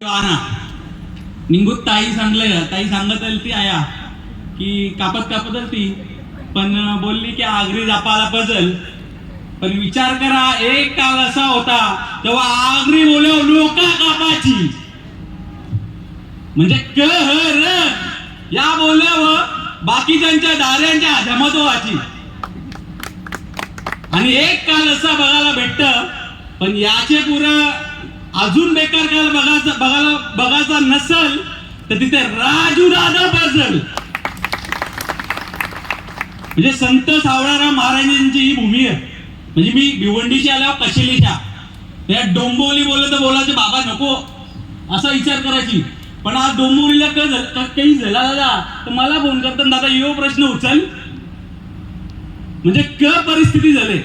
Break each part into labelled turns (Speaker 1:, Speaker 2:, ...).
Speaker 1: आणा निंगूत ताई सांगलं ताई सांगत आली ती आया की कापत कापत ती पण बोलली की आगरी जापाला बदल. पण विचार करा एक काळ असा होता तेव्हा आगरी बोलव लोका कापाची म्हणजे क ह र या बोलल्यावर बाकीच्यांच्या दाऱ्यांच्या जमतोवाची आणि एक काल असा बघायला भेटत पण याचे पुरं अजून बेकार करायला बघायचं बघायला बघायचा नसल तर तिथे राजू दादा बसल म्हणजे संत सावळाराम महाराजांची ही भूमी आहे. म्हणजे मी भिवंडीच्या आल्यावर कशेलीच्या. त्या डोंबोली बोललं तर बोलायचे बाबा नको. असा विचार करायची. पण आज डोंबोलीला काही झाला दादा? तर मला फोन करतात दादा यो प्रश्न उचल. म्हणजे क परिस्थिती झाली.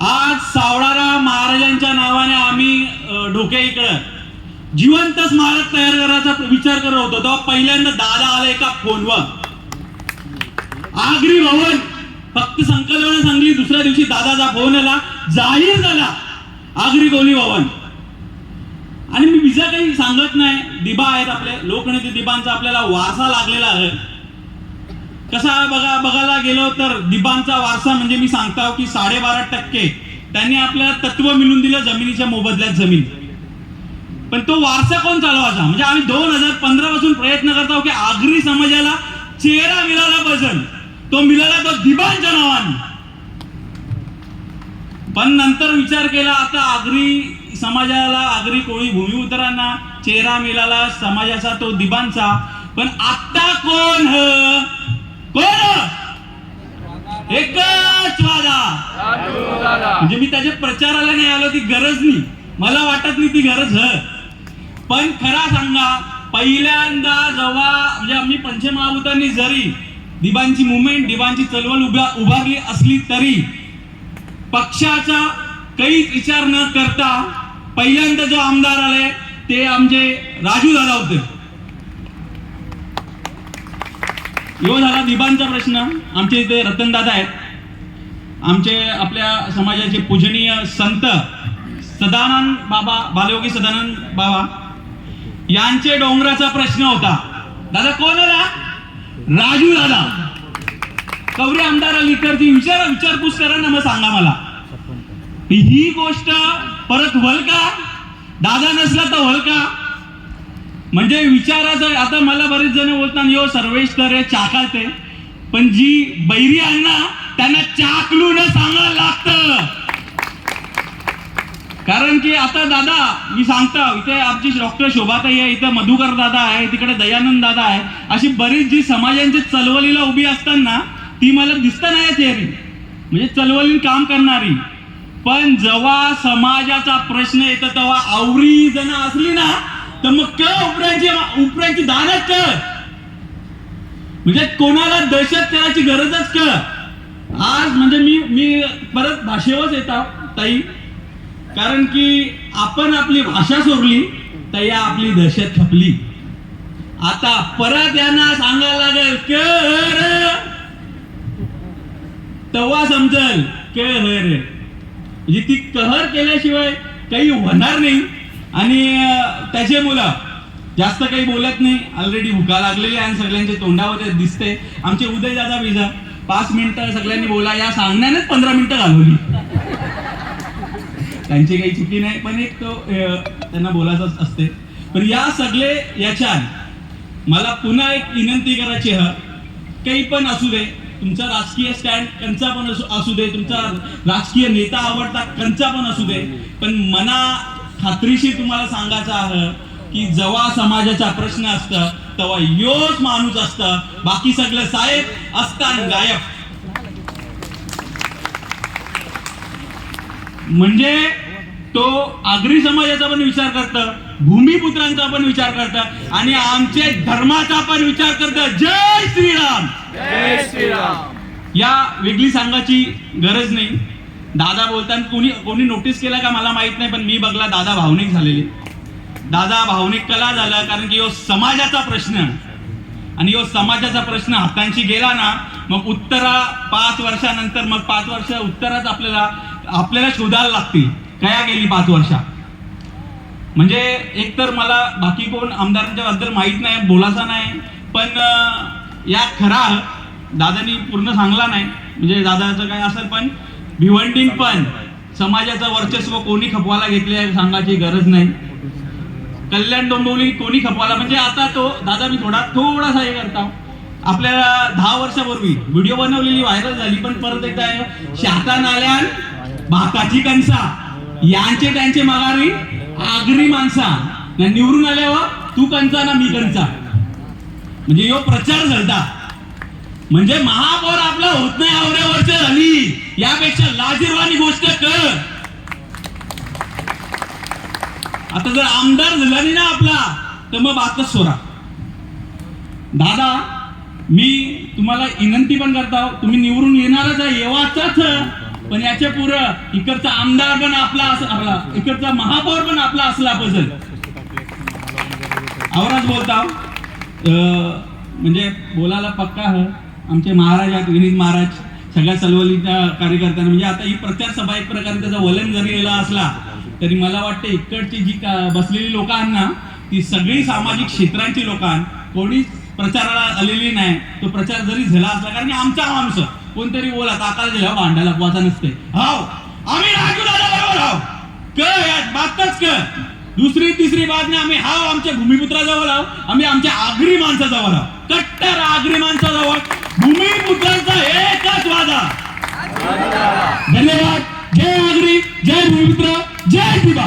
Speaker 1: आज सावळाराम महाराजांच्या नावाने आम्ही डोके इकडं जिवंत स्मारक तयार करायचा विचार करत होतो. तेव्हा पहिल्यांदा दादा आला एका फोनवर. आगरी भवन. फक्त संकल्पना सांगली दुसऱ्या दिवशी दादाचा फोन आला. जाहीर झाला. आगरी गोली भवन. आणि मी विजा काही सांगत नाही. दिबा आहेत आपले. लोकनेते दिबांचा आपल्याला वासा लागलेला आहे. कसा बघा बघायला गेलो तर दिबांचा वारसा म्हणजे मी सांगतो की साडेबारा टक्के त्यांनी आपल्याला तत्व मिळून दिलं जमिनीच्या मोबदल्यात जमीन. पण तो वारसा कोण चालवायचा? म्हणजे आम्ही दोन हजार पंधरा पासून प्रयत्न करतो की आगरी समाजाला चेहरा मिळाला पाहिजे. तो मिळाला तो दिबांच्या नावाने. पण नंतर विचार केला आता आगरी समाजाला आगरी कोळी भूमी उतरांना चेहरा मिळाला समाजाचा तो दिबांचा. पण आता कोण ह? कोण एकच वादा. म्हणजे मी त्याच्या प्रचाराला नाही आलो ती गरज नाही. मला वाटत नाही ती गरज ह पण खरा सांगा पहिल्यांदा जेव्हा म्हणजे आम्ही पंचमहाभूतांनी जरी दिबांची मुवमेंट दिबांची चळवळ उभ्या उभारली असली तरी पक्षाचा काहीच विचार न करता पहिल्यांदा जो आमदार आले ते आमचे राजू दादा होते. यो झाला दिबांचा प्रश्न. आमचे इथे रतन दादा आहेत. आमचे आपल्या समाजाचे पूजनीय संत सदानंद बाबा बालयोगी सदानंद बाबा यांचे डोंगराचा प्रश्न होता. दादा कोण आला? राजू दादा. कवरे आमदार आली तर ती विचार विचारपूस करा ना मग सांगा मला. ही गोष्ट परत वल का? दादा नसला तर वल का? म्हणजे विचाराचं आता मला बरेच जण बोलतात यो सर्वेश्वर तर हे चाकाते पण जी बैरी आहे ना त्यांना चाकलून सांगायला लागतं. कारण की आता दादा मी सांगतो इथे आमची डॉक्टर शोभाताई आहे इथं मधुकर दादा आहे तिकडे दयानंद दादा आहे. अशी बरीच जी समाजांची चळवळीला उभी असताना ती मला दिसत नाही चेहरी. म्हणजे चळवळीन काम करणारी. पण जेव्हा समाजाचा प्रश्न येतो तेव्हा आवरी जण असली ना तर मग क उपऱ्यांची उपरायची दानच क म्हणजे कोणाला दहशत करायची गरजच क आज म्हणजे मी मी परत भाषेवरच येतो ताई. कारण की आपण आपली भाषा सोडली तर या आपली दहशत खपली. आता परत यांना सांगायला लागेल के र. तेव्हा समजल के हर म्हणजे ती कहर केल्याशिवाय काही होणार नाही. आणि त्याचे मुलं जास्त काही बोलत नाही. ऑलरेडी भुका लागलेली आहे आणि सगळ्यांच्या तोंडावर दिसते आमचे उदय दादा विजा पाच मिनिटं सगळ्यांनी बोला. या सांगण्यानेच पंधरा मिनिटं घालवली. त्यांची काही चुकी नाही पण एक तो त्यांना बोलायचंच असते. पण या सगळे याच्यात मला पुन्हा एक विनंती करायची ह काही पण असू दे तुमचा राजकीय स्टँड कंचा पण असू दे. तुमचा राजकीय नेता आवडता कंचा पण असू दे. पण मना खात्रीशीर तुम्हाला सांगायचं आहे की जेव्हा समाजाचा प्रश्न असतं तेव्हा योच माणूस असतं. बाकी सगळं साहेब असतात गायब. म्हणजे तो आगरी समाजाचा पण विचार करत भूमिपुत्रांचा पण विचार करत आणि आमचे धर्माचा पण विचार करत. जय श्रीराम.
Speaker 2: जय श्रीराम.
Speaker 1: या वेगळी सांगायची गरज नाही. दादा बोलताना कोणी कोणी नोटीस केलं का मला माहीत नाही पण मी बघला दादा भावनिक झालेले. दादा भावनिक कला झाला कारण की यो समाजाचा प्रश्न. आणि यो समाजाचा प्रश्न हातांशी गेला ना मग उत्तरा पाच वर्षानंतर मग पाच वर्ष उत्तराच आपल्याला आपल्याला शोधायला लागतील. कया गेली पाच वर्षा? म्हणजे एक तर मला बाकी कोण आमदारांच्या बद्दल माहीत नाही बोलायचा नाही पण या खरा दादानी पूर्ण सांगला नाही. म्हणजे दादाचं काय असेल पण भिवंडीन पण. समाजाचं वर्चस्व कोणी खपवायला घेतले आहे सांगायची गरज नाही. कल्याण डोंबिवली कोणी खपवायला म्हणजे आता तो दादा मी थोडा थोडासा हे करता. आपल्याला दहा वर्षापूर्वी व्हिडिओ बनवलेली व्हायरल झाली पण परत एकदा शाता नाल्यान भाताची कणसा. यांचे त्यांचे माघारी आगरी माणसा. निवडून आल्यावर तू कंचा ना मी कंचा म्हणजे यो प्रचार झाला म्हणजे महापौर आपला होत नाही आवऱ्या झाली यापेक्षा लाजीरवाणी गोष्ट कर. आता जर आमदार झाला नाही ना आपला तर मग बातच सोरा दादा मी तुम्हाला विनंती पण करता तुम्ही निवडून येणारच आहे येवाचाच पण याच्या पुढं इकडचा आमदार पण आपला असं आपला इकडचा महापौर पण आपला असला पाहिजे. आवराच बोलता अं, म्हणजे बोलायला पक्का ह आमचे महाराज आहेत विनीत महाराज सगळ्या चळवळीच्या कार्यकर्त्यांना. म्हणजे आता ही प्रचार सभा एक प्रकारे त्याचा वलन जरी गेला असला तरी मला वाटतं इकडची जी का बसलेली लोक ना ती सगळी सामाजिक क्षेत्रांची लोक कोणीच प्रचाराला आलेली नाही तो प्रचार जरी झाला असला कारण की आमचा माणूस कोणतरी बोला ताकाला दिला भांडायला वाचा नसते हाव आम्ही राजू दादा बरोबर हाव. क बातच क दुसरी तिसरी बात नाही आम्ही हाव आमच्या भूमिपुत्राजवळ आहो आम्ही आमच्या आगरी माणसाजवळ आहो कट्टर आगरी माणसाजवळ. भूमिपुत्रांचा एकच वादा. धन्यवाद. जय आगरी जय भूमिपुत्र जय दिवा